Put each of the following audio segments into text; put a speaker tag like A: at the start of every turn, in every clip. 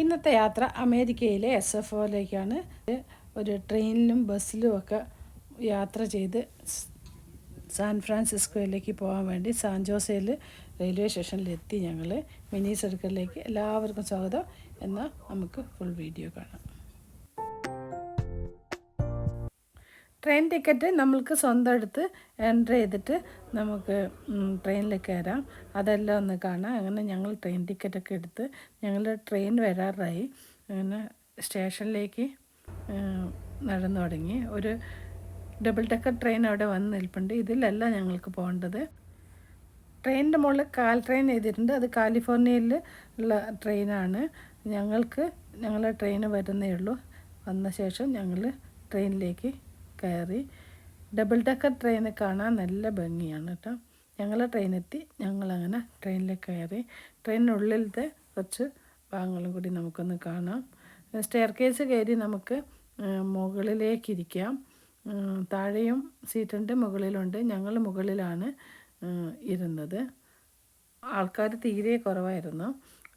A: ഇന്നത്തെ യാത്ര അമേരിക്കയിലെ എസ് എഫ് ഒയിലേക്കാണ് ഒരു ട്രെയിനിലും ബസ്സിലും ഒക്കെ യാത്ര ചെയ്ത് സാൻ ഫ്രാൻസിസ്കോയിലേക്ക് പോകാൻ വേണ്ടി സാൻ ജോസയിൽ റെയിൽവേ സ്റ്റേഷനിലെത്തി ഞങ്ങൾ മിനി സർക്കിളിലേക്ക് എല്ലാവർക്കും സ്വാഗതം. എന്നാൽ നമുക്ക് ഫുൾ വീഡിയോ കാണാം. ട്രെയിൻ ടിക്കറ്റ് നമ്മൾക്ക് സ്വന്തം എടുത്ത് എന്റർ ചെയ്തിട്ട് നമുക്ക് ട്രെയിനിൽ കയറാം അതെല്ലാം ഒന്ന് കാണാം. അങ്ങനെ ഞങ്ങൾ ട്രെയിൻ ടിക്കറ്റൊക്കെ എടുത്ത് ഞങ്ങൾ ട്രെയിൻ വരാറായി. അങ്ങനെ സ്റ്റേഷനിലേക്ക് നടന്നു തുടങ്ങി. ഒരു ഡബിൾ ഡെക്കർ ട്രെയിൻ അവിടെ വന്ന് നിൽപ്പുണ്ട്. ഇതിലല്ല ഞങ്ങൾക്ക് പോകേണ്ടത്. ട്രെയിനിന്റെ മുകളിൽ കാൽ ട്രെയിൻ ചെയ്തിട്ടുണ്ട്. അത് കാലിഫോർണിയയിൽ ഉള്ള ട്രെയിനാണ് ഞങ്ങൾക്ക് ഞങ്ങളുടെ ട്രെയിൻ വരുന്നേ ഉള്ളൂ. വന്ന ശേഷം ഞങ്ങൾ ട്രെയിനിലേക്ക് കയറി. ഡബിൾ ഡക്കർ ട്രെയിൻ കാണാൻ നല്ല ഭംഗിയാണ് കേട്ടോ. ഞങ്ങൾ ട്രെയിനെത്തി ഞങ്ങളങ്ങനെ ട്രെയിനിൽ കയറി. ട്രെയിനിനുള്ളിലത്തെ കുറച്ച് ഭാഗങ്ങളും കൂടി നമുക്കൊന്ന് കാണാം. സ്റ്റെയർ കേസ് കയറി നമുക്ക് മുകളിലേക്കിരിക്കാം താഴെയും സീറ്റുണ്ട് മുകളിലുണ്ട്. ഞങ്ങൾ മുകളിലാണ് ഇരുന്നത്. ആൾക്കാർ തീരെ കുറവായിരുന്നു.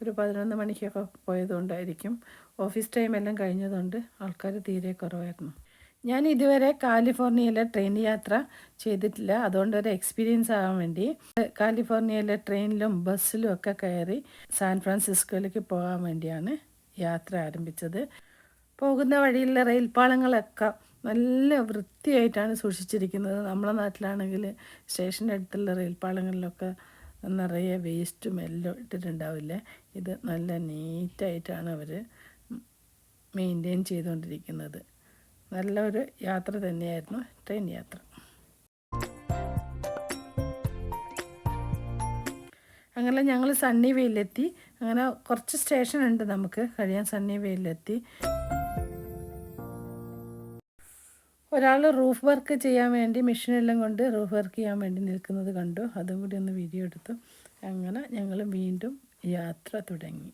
A: ഒരു പതിനൊന്ന് മണിക്കൊക്കെ പോയതുകൊണ്ടായിരിക്കും. ഓഫീസ് ടൈം എല്ലാം കഴിഞ്ഞതുകൊണ്ട് ആൾക്കാർ തീരെ കുറവായിരുന്നു. ഞാൻ ഇതുവരെ കാലിഫോർണിയയിലെ ട്രെയിൻ യാത്ര ചെയ്തിട്ടില്ല. അതുകൊണ്ട് ഒരു എക്സ്പീരിയൻസ് ആവാൻ വേണ്ടി കാലിഫോർണിയയിലെ ട്രെയിനിലും ബസ്സിലും ഒക്കെ കയറി സാൻ ഫ്രാൻസിസ്കോയിലേക്ക് പോകാൻ വേണ്ടിയാണ് യാത്ര ആരംഭിച്ചത്. പോകുന്ന വഴിയിലെ റെയിൽ പാളങ്ങളൊക്കെ നല്ല വൃത്തിയായിട്ടാണ് സൂക്ഷിച്ചിരിക്കുന്നത്. നമ്മളെ നാട്ടിലാണെങ്കിൽ സ്റ്റേഷന്റെ അടുത്തുള്ള റെയിൽ പാളങ്ങളിലൊക്കെ നിറയെ വേസ്റ്റും എല്ലാം ഇട്ടിട്ടുണ്ടാവില്ലേ. ഇത് നല്ല നീറ്റായിട്ടാണ് അവർ മെയിന്റെയിൻ ചെയ്തുകൊണ്ടിരിക്കുന്നത്. നല്ലൊരു യാത്ര തന്നെയായിരുന്നു ട്രെയിൻ യാത്ര. അങ്ങനെ ഞങ്ങൾ സണ്ണി വെയിലെത്തി. അങ്ങനെ കുറച്ച് സ്റ്റേഷൻ ഉണ്ട് നമുക്ക്. കഴിയാൻ സണ്ണി വെയിലെത്തി. ഒരാൾ റൂഫ് വർക്ക് ചെയ്യാൻ വേണ്ടി മെഷീനെല്ലാം കൊണ്ട് റൂഫ് വർക്ക് ചെയ്യാൻ വേണ്ടി നിൽക്കുന്നത് കണ്ടു. അതും കൂടി ഒന്ന് വീഡിയോ എടുത്തു. അങ്ങനെ ഞങ്ങൾ വീണ്ടും യാത്ര തുടങ്ങി.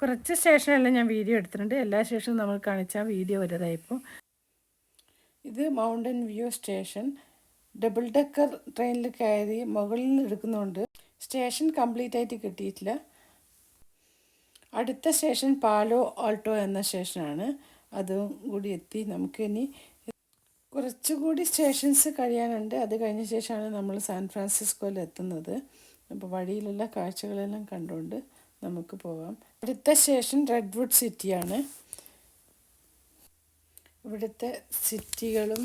A: കുറച്ച് സ്റ്റേഷനെല്ലാം ഞാൻ വീഡിയോ എടുത്തിട്ടുണ്ട്. എല്ലാ സ്റ്റേഷനും നമ്മൾ കാണിച്ചാൽ വീഡിയോ വലുതായിപ്പോൾ ഇത് mountain view station. Double decker ട്രെയിനിൽ കയറി മുകളിൽ എടുക്കുന്നുണ്ട്. സ്റ്റേഷൻ കംപ്ലീറ്റ് ആയിട്ട് കിട്ടിയിട്ടില്ല. അടുത്ത സ്റ്റേഷൻ പാലോ ആൾട്ടോ എന്ന സ്റ്റേഷനാണ്. അതും കൂടി എത്തി. നമുക്കിനി കുറച്ചുകൂടി സ്റ്റേഷൻസ് കഴിയാനുണ്ട്. അത് കഴിഞ്ഞ ശേഷമാണ് നമ്മൾ സാൻ ഫ്രാൻസിസ്കോയിൽ എത്തുന്നത്. അപ്പോൾ വഴിയിലുള്ള കാഴ്ചകളെല്ലാം കണ്ടുകൊണ്ട് നമുക്ക് പോകാം അടുത്ത സ്റ്റേഷൻ റെഡ്വുഡ് സിറ്റിയാണ്. ഇവിടുത്തെ സിറ്റികളും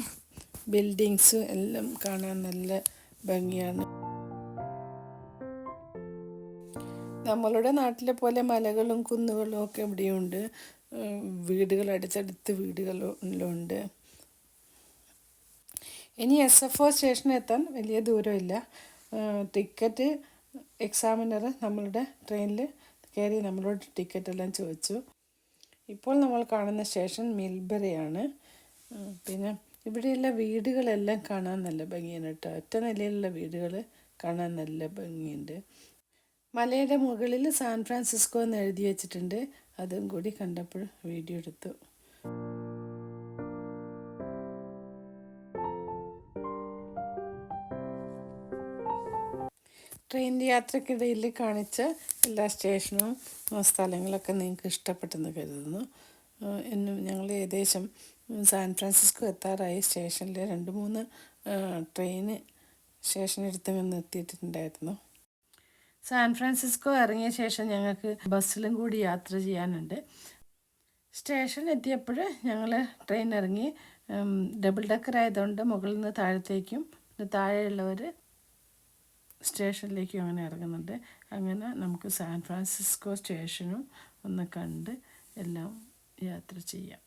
A: ബിൽഡിങ്സും എല്ലാം കാണാൻ നല്ല ഭംഗിയാണ്. നമ്മളുടെ നാട്ടിലെ പോലെ മലകളും കുന്നുകളും ഒക്കെ ഇവിടെയുണ്ട്. വീടുകൾ അടുത്തടുത്ത് വീടുകളും ഉണ്ട് ഇനി എസ് എഫ് ഒ സ്റ്റേഷനിൽ എത്താൻ വലിയ ദൂരമില്ല. ടിക്കറ്റ് എക്സാമിനർ നമ്മളുടെ ട്രെയിനിൽ കയറി നമ്മളോട് ടിക്കറ്റ് എല്ലാം ചോദിച്ചു. ഇപ്പോൾ നമ്മൾ കാണുന്ന സ്റ്റേഷൻ മിൽബരയാണ് പിന്നെ ഇവിടെയുള്ള വീടുകളെല്ലാം കാണാൻ നല്ല ഭംഗിയാണ് കേട്ടോ. ഒറ്റ നിലയിലുള്ള വീടുകൾ കാണാൻ നല്ല ഭംഗിയുണ്ട്. മലയുടെ മുകളിൽ സാൻ ഫ്രാൻസിസ്കോ എന്ന് എഴുതി വെച്ചിട്ടുണ്ട്. അതും കൂടി കണ്ടപ്പോൾ വീഡിയോ എടുത്തു. ട്രെയിൻ യാത്രക്കിടയിൽ കാണിച്ച എല്ലാ സ്റ്റേഷനും സ്ഥലങ്ങളൊക്കെ നിങ്ങൾക്ക് ഇഷ്ടപ്പെട്ടെന്ന് കരുതുന്നു. എന്നും ഞങ്ങൾ ഏകദേശം സാൻ ഫ്രാൻസിസ്കോ എത്താറായി. സ്റ്റേഷനിൽ രണ്ട് മൂന്ന് ട്രെയിന് സ്റ്റേഷനടുത്ത് നിന്ന് എത്തിയിട്ടുണ്ടായിരുന്നു. സാൻ ഫ്രാൻസിസ്കോ ഇറങ്ങിയ ശേഷം ഞങ്ങൾക്ക് ബസ്സിലും കൂടി യാത്ര ചെയ്യാനുണ്ട്. സ്റ്റേഷൻ എത്തിയപ്പോൾ ഞങ്ങൾ ട്രെയിൻ ഇറങ്ങി ഡബിൾ ഡക്കർ ആയതുകൊണ്ട് മുകളിൽ നിന്ന് താഴത്തേക്കും താഴെയുള്ളവർ സ്റ്റേഷനിലേക്കും അങ്ങനെ ഇറങ്ങുന്നുണ്ട്. അങ്ങനെ നമുക്ക് സാൻ ഫ്രാൻസിസ്കോ സ്റ്റേഷനും ഒന്ന് കണ്ട് എല്ലാം യാത്ര ചെയ്യാം.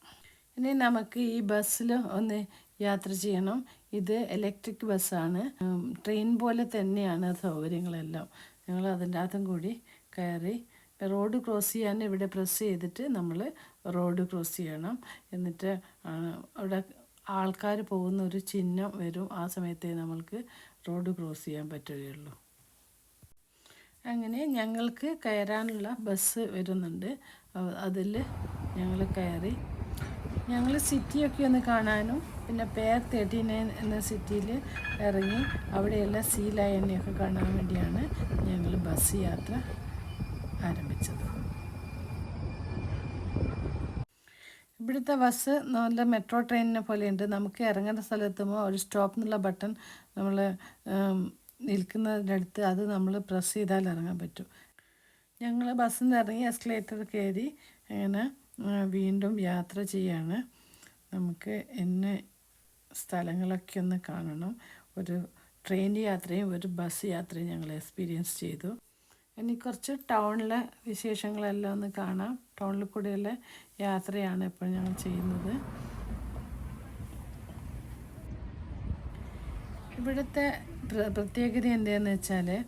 A: ഇനി നമുക്ക് ഈ ബസ്സിൽ ഒന്ന് യാത്ര ചെയ്യണം. ഇത് ഇലക്ട്രിക് ബസ്സാണ് ട്രെയിൻ പോലെ തന്നെയാണ് സൗകര്യങ്ങളെല്ലാം. ഞങ്ങൾ അതിന്റെ അകത്തും കൂടി കയറി റോഡ് ക്രോസ് ചെയ്യാൻ ഇവിടെ പ്രസ് ചെയ്തിട്ട് നമ്മൾ റോഡ് ക്രോസ് ചെയ്യണം. എന്നിട്ട് അവിടെ ആൾക്കാർ പോകുന്ന ഒരു ചിഹ്നം വരും. ആ സമയത്തേ നമ്മൾക്ക് റോഡ് ക്രോസ് ചെയ്യാൻ പറ്റുകയുള്ളൂ. അങ്ങനെ ഞങ്ങൾക്ക് കയറാനുള്ള ബസ് വരുന്നുണ്ട്. അതിൽ ഞങ്ങൾ കയറി. ഞങ്ങൾ സിറ്റിയൊക്കെ ഒന്ന് കാണാനും പിന്നെ പേർ തേർട്ടി നയൻ എന്ന സിറ്റിയിൽ ഇറങ്ങി അവിടെയുള്ള സീലായനെയൊക്കെ കാണാൻ വേണ്ടിയാണ് ഞങ്ങൾ ബസ് യാത്ര ആരംഭിച്ചത്. ഇവിടുത്തെ ബസ് നല്ല മെട്രോ ട്രെയിനിനെ പോലെയുണ്ട്. നമുക്ക് ഇറങ്ങേണ്ട സ്ഥലത്തുമ്പോൾ ഒരു സ്റ്റോപ്പ് എന്നുള്ള ബട്ടൺ നമ്മൾ നിൽക്കുന്നതിനടുത്ത് അത് നമ്മൾ പ്രസ് ചെയ്താൽ ഇറങ്ങാൻ പറ്റും. ഞങ്ങൾ ബസ്സിൽ നിന്ന് ഇറങ്ങി എസ്കലേറ്റർ കയറി അങ്ങനെ വീണ്ടും യാത്ര ചെയ്യാണ്. നമുക്ക് എന്നെ സ്ഥലങ്ങളൊക്കെ ഒന്ന് കാണണം. ഒരു ട്രെയിൻ യാത്രയും ഒരു ബസ് യാത്രയും ഞങ്ങൾ എക്സ്പീരിയൻസ് ചെയ്തു. ഇനി കുറച്ച് ടൗണിലെ വിശേഷങ്ങളെല്ലാം ഒന്ന് കാണാം. ടൗണിൽ കൂടെയുള്ള യാത്രയാണ് ഇപ്പോൾ ഞങ്ങൾ ചെയ്യുന്നത്. ഇവിടുത്തെ പ്ര- പ്രത്യേകത എന്താണെന്ന് വെച്ചാൽ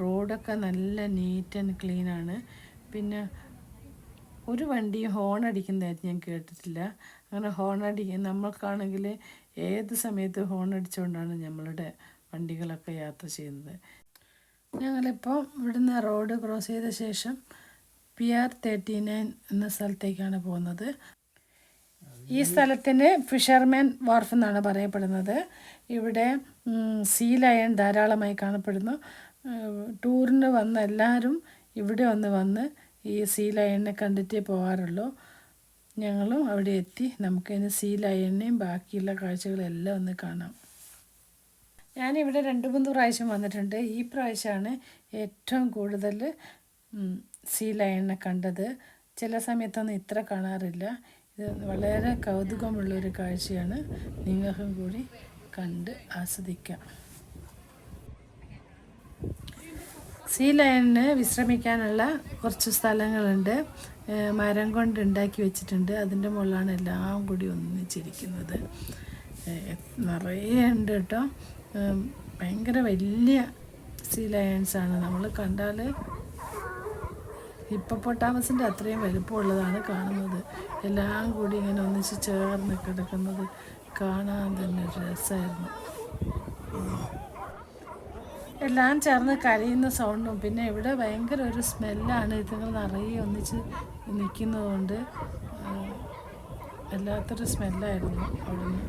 A: റോഡൊക്കെ നല്ല നീറ്റ് ആൻഡ് ക്ലീൻ ആണ്. പിന്നെ ഒരു വണ്ടി ഹോൺ അടിക്കുന്നതായിട്ട് ഞാൻ കേട്ടിട്ടില്ല. അങ്ങനെ ഹോൺ അടിക്കുക നമ്മൾക്കാണെങ്കിൽ ഏത് സമയത്ത് ഹോൺ അടിച്ചുകൊണ്ടാണ് നമ്മളുടെ വണ്ടികളൊക്കെ യാത്ര ചെയ്യുന്നത്. ഞങ്ങളിപ്പോൾ ഇവിടുന്ന് റോഡ് ക്രോസ് ചെയ്ത ശേഷം പി ആർ തേർട്ടി നയൻ എന്ന സ്ഥലത്തേക്കാണ് പോകുന്നത്. ഈ സ്ഥലത്തിന് ഫിഷർമാൻ വാർഫ് എന്നാണ് പറയപ്പെടുന്നത്. ഇവിടെ സീ ലയൺ ധാരാളമായി കാണപ്പെടുന്നു. ടൂറിന് വന്ന എല്ലാവരും ഇവിടെ ഒന്ന് വന്ന് ഈ സീ ലയണിനെ കണ്ടിട്ടേ പോകാറുള്ളൂ ഞങ്ങളും അവിടെ എത്തി. നമുക്കതിന് സീ ലയണിനെയും ബാക്കിയുള്ള കാഴ്ചകളെല്ലാം ഒന്ന് കാണാം. ഞാനിവിടെ രണ്ട് മൂന്ന് പ്രാവശ്യം വന്നിട്ടുണ്ട്. ഈ പ്രാവശ്യമാണ് ഏറ്റവും കൂടുതൽ സീ ലയണിനെ കണ്ടത്. ചില സമയത്തൊന്നും ഇത്ര കാണാറില്ല. ഇത് വളരെ കൗതുകമുള്ളൊരു കാഴ്ചയാണ്. നിങ്ങൾക്കും കൂടി കണ്ട് ആസ്വദിക്കാം. സീ ലയണിന് വിശ്രമിക്കാനുള്ള കുറച്ച് സ്ഥലങ്ങളുണ്ട്. മരം കൊണ്ട് ഉണ്ടാക്കി വെച്ചിട്ടുണ്ട്. അതിന്റെ മുകളിലാണ് എല്ലാം കൂടി ഒന്നിച്ചിരിക്കുന്നത്. നിറയെ ഉണ്ട് കേട്ടോ. ഭയങ്കര വലിയ സീ ലയൺസാണ് നമ്മൾ കണ്ടാൽ ഹിപ്പപ്പൊട്ടാമസിന്റെ അത്രയും വലുപ്പമുള്ളതാണ് കാണുന്നത്. എല്ലാം കൂടി ഇങ്ങനെ ഒന്നിച്ച് ചേർന്ന് കിടക്കുന്നത് കാണാൻ തന്നെ ഒരു രസമായിരുന്നു. എല്ലാം ചേർന്ന് കരയുന്ന സൗണ്ടും പിന്നെ ഇവിടെ ഭയങ്കര ഒരു സ്മെല്ലാണ് ഇതുങ്ങൾ നിറയെ ഒന്നിച്ച് നിൽക്കുന്നതുകൊണ്ട് വല്ലാത്തൊരു സ്മെല്ലായിരുന്നു അവിടുന്ന്.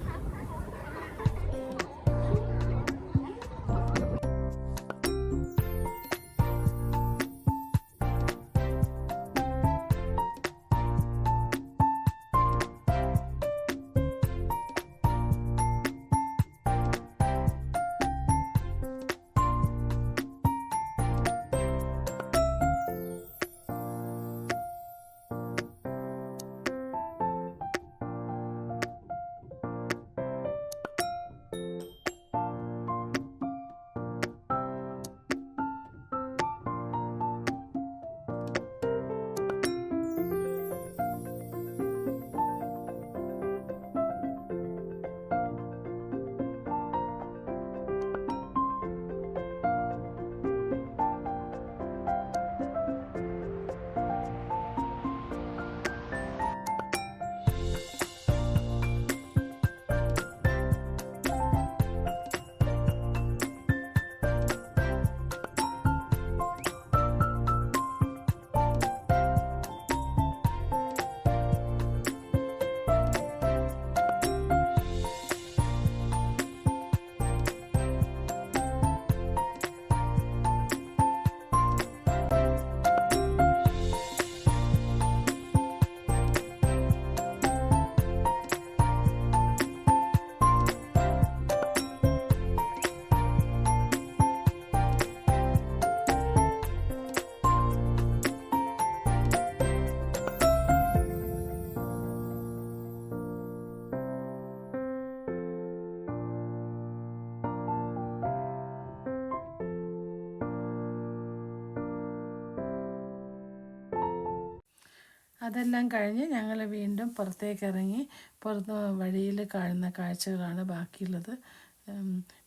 A: അതെല്ലാം കഴിഞ്ഞ് ഞങ്ങൾ വീണ്ടും പുറത്തേക്ക് ഇറങ്ങി പുറത്ത് വഴിയിൽ കാണുന്ന കാഴ്ചകളാണ് ബാക്കിയുള്ളത്.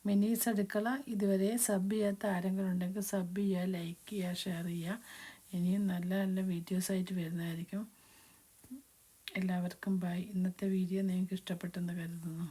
A: മിനീസ് അടുക്കള ഇതുവരെ സബ് ചെയ്യാത്ത ആരെങ്കിലും ഉണ്ടെങ്കിൽ സബ് ചെയ്യുക ലൈക്ക് ചെയ്യുക ഷെയർ ചെയ്യുക. ഇനിയും നല്ല നല്ല വീഡിയോസായിട്ട് വരുന്നതായിരിക്കും. എല്ലാവർക്കും ബൈ. ഇന്നത്തെ വീഡിയോ നിങ്ങൾക്ക് ഇഷ്ടപ്പെട്ടെന്ന് കരുതുന്നു.